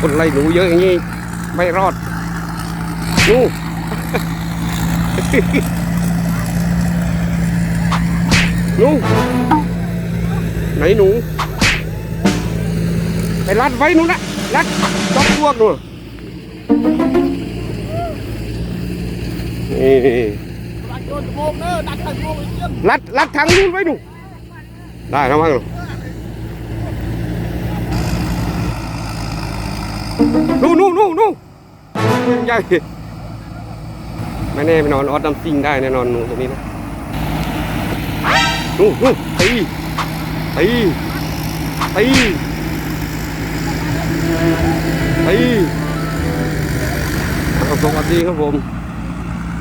คนไล่หนูเยอะอย่างนี้ ไม่รอดหนูหนูไหนหนู ไปรัดไว้หนูนะรัดจอกพวกหนูนี่ดักโดนโมงเนอะดักทางโมงอีกเรื่องรัดรัดทางนู้นไว้หนูได้แล้วมั้ง นู่นนู่นนู่นนู่นใหญ่ไม่แน่ไม่นอนออดน้ำซิงได้แน่นอนหนูตรงนี้นะนู่นนู่นตีตีตีตีสวัสดีครับผม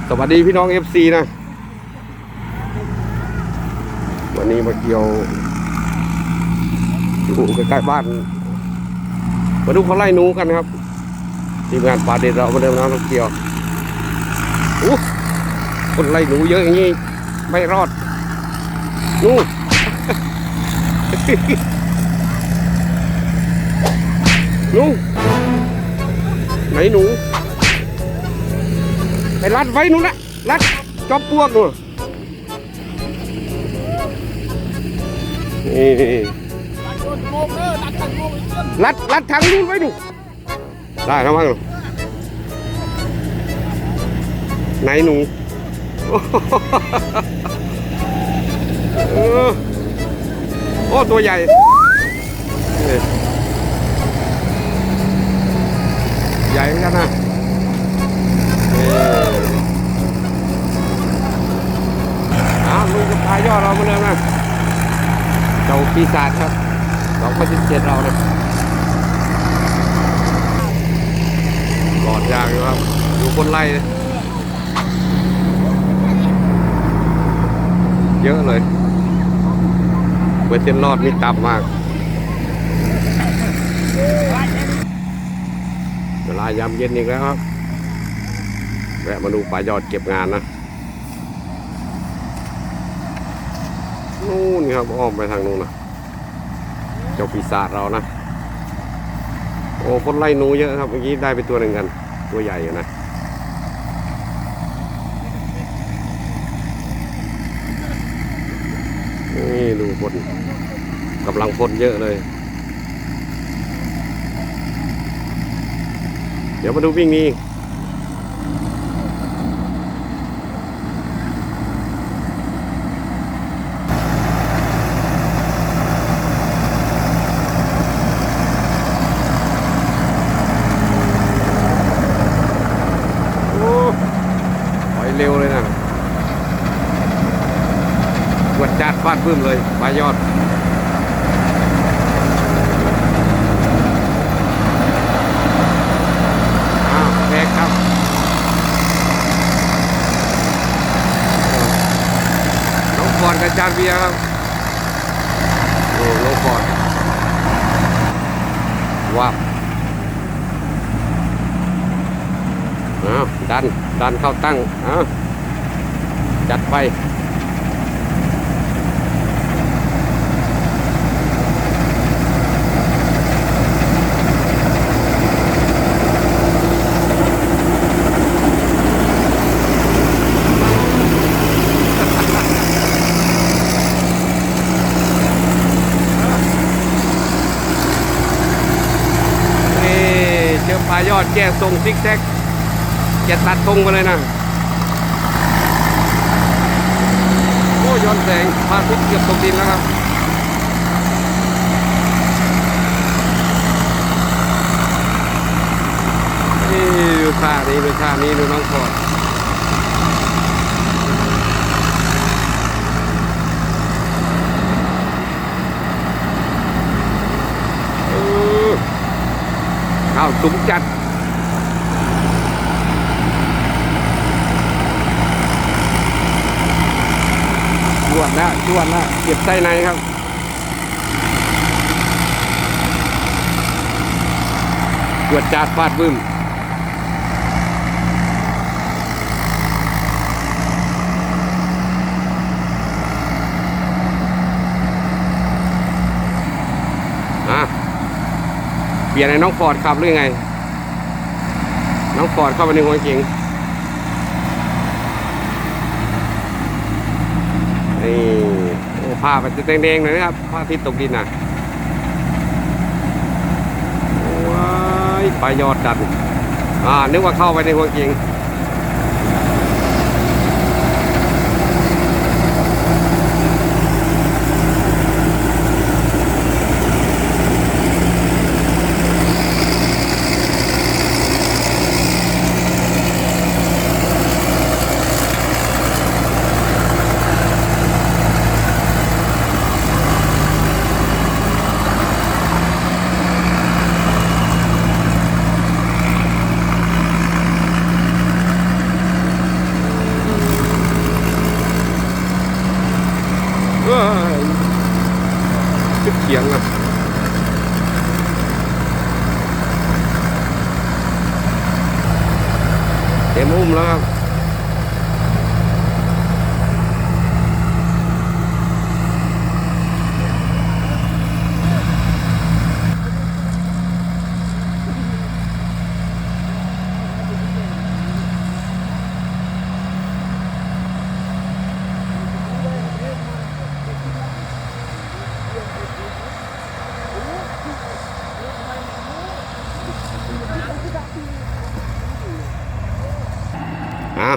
สวัสดีพี่น้องเอฟซีนะ วันนี้มาเกี่ยวอยู่ใกล้ๆบ้าน มาดูเขาไล่นูกันครับทีมงานป่าเด็ดเรามาเดิมน้ำเกี่ยวอู้คนไล่หนูเยอะอย่างนี้ไม่รอดนูหนูไหนหนูไปรัดไว้นู่นละรัดจอบปวกหนูนี่ รัดรัดทางนู้นไว้หนูได้แล้วมั้งหนูไหนหนูโอ้ตัวใหญ่ใหญ่เหมือนกันนะนี่อ้าวลุงจะพายอดเรามาเลยนะเจ้าปีศาจครับ สองพันสิบเจ็ดเราเนี่ยกอดยางอยู่ครับอยู่คนไล่เลยเยอะเลยเปอร์เซ็นต์รอดนี่ต่ำมากเวลายามเย็นอีกแล้วครับแวะมาดูป่ายอดเก็บงานนะนู่นครับอ้อมไปทางนู้นนะ เจ้าปีศาจเรานะ โอ้คนไล่หนูเยอะครับเมื่อกี้ได้ไปตัวหนึ่งกัน ตัวใหญ่อยู่นะนี่ดูคนกำลังพลเยอะเลย เดี๋ยวมาดูวิ่งนี้ โอ้ไป เร็วเลยนะกวดจัดฟาดพื้มเลยปลายอดอ้าวแพกครับน้องฟอนกับจานเบียร์ครับโอ้น้องฟอนว้าว อ้าวดัน ดันเข้าตั้งอ้าวจัดไปนี่เจอปลายอดแก้ทรงซิกแซก จะตัดทรงไปเลยนะโอ้ย้อนแสงพาทิตเกือบตกดินแล้วครับนี่ดูท่านี้ดูท่านี้ดูน้องฟอดเออข้าสุมจัด จวด แล้วจวดแล้วเก็บไส้ในครับจวดจาดฟาดบึ้มอะปลี่ยนให้น้องฟอร์ดขับหรือไง น้องฟอร์ดเข้าไปในหัวเก๋งนี่โอ้ ผ้ามันจะแดงๆหน่อยนะครับผ้าที่ตกดินนะว้ายปลายอดดันอ่านึกว่าเข้าไปในหัวเก๋ง เอ้ยขึ้นเขียงอะ เต็มอุ้มแล้วครับ อะ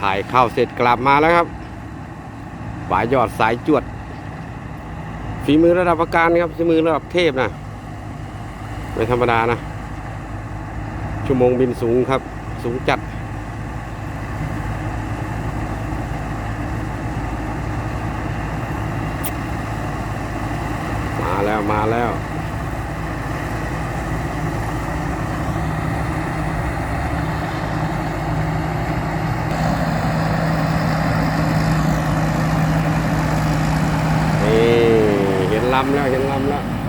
ถ่ายเข้าเสร็จกลับมาแล้วครับฝายยอดสายจวด ฝีมือระดับประการครับฝีมือระดับเทพนะไม่ธรรมดานะ ชั่วโมงบินสูงครับ สูงจัด มาแล้วมาแล้ว นี่เยังงำแล้วเห็นลำแล้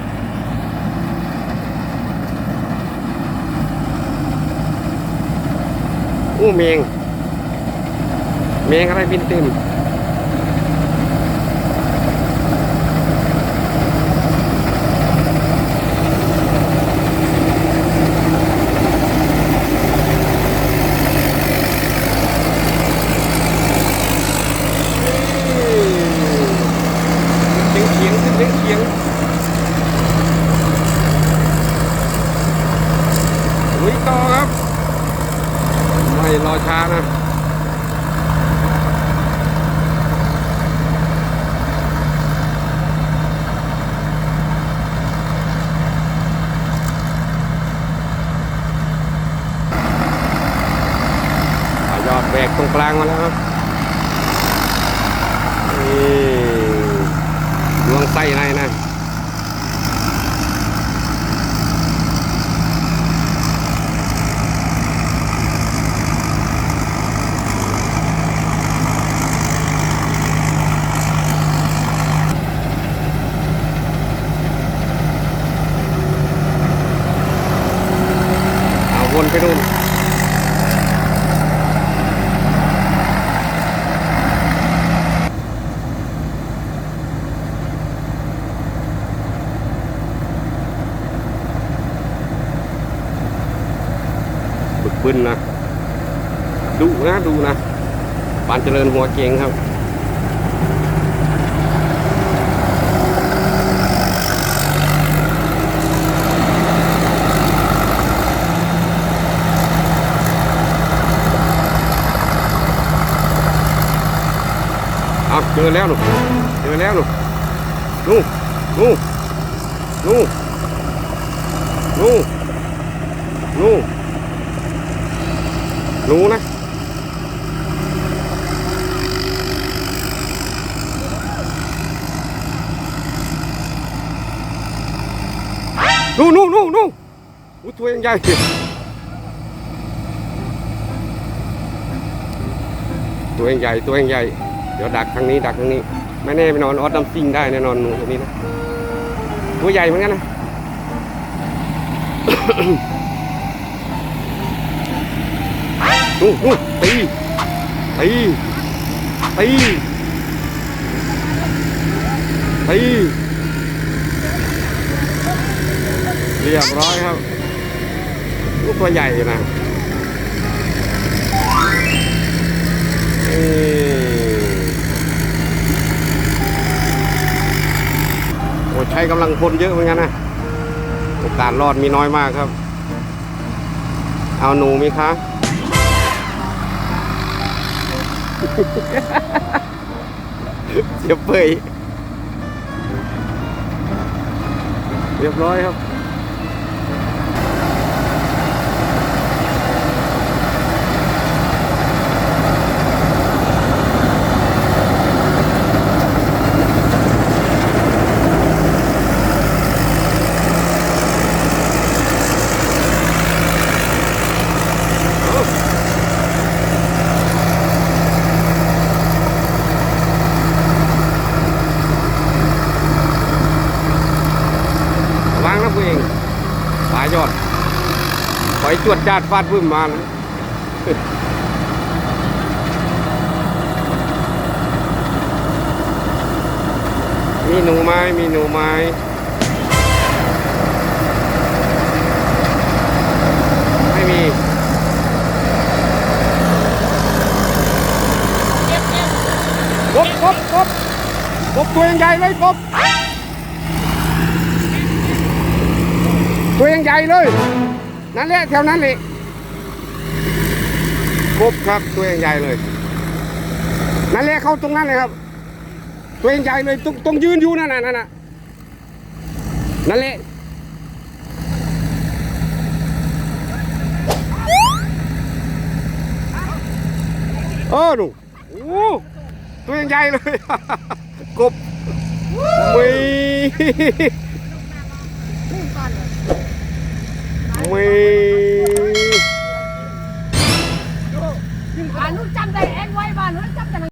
วอู้เมง เมงอะไรบินเต็มเสียงเขียงขึ้นเสียงเขียงลุยต่อครับ ไม่รอช้านะ ยอดแบ กลางมาแล้วครับ นี่ดวงไส้ในนะ เอาวนไปนู่น บึกบึนนะดูนะดูนะปานเจริญหัวเก่งครับเอาเจอแล้วหนูเจอแล้วหนูนู่นู่นู่นู่นู่ รู้นะนู่นู่นู่นู่อู้ตัวยังใหญ่ตัวยังใหญ่ตัวยังใหญ่ เดี๋ยวดักทางนี้ดักทางนี้ ไม่แน่ไม่นอนออสดัมซิงได้แน่นอนหนูตัวนี้นะ ตัวใหญ่เหมือนกันนะ นู่นนู่นตีตีตีตีเรียบร้อยครับลูกตัวใหญ่อยู่นะอืมโอ้ใช้กำลังพลเยอะเหมือนกันนะโอกาสรอดมีน้อยมากครับ เอาหนูมีคะ เสียเปยเรียบร้อยครับ วางนะผู้เองสายอดปล่อยจวดจาดฟาดพื้นมานะมีหนูไม้ มีหนูไม้ไม่มีกบกบกบกบตัวใหญ่เลยกบ ตัวยังใหญ่เลย นั่นแหละแถวนั้นเลยกบครับตัวยังใหญ่เลย นั่นแหละเข้าตรงนั้นเลยครับ ตัวยังใหญ่เลยตรงตรงยืนอยู่นั่นน่ะนั่นน่ะนั่นแหละเออหนูโอ้ตัวยังใหญ่เลยกบมี มีบ้านนู้นจำได้เองไว้บ้านนู้นจำได้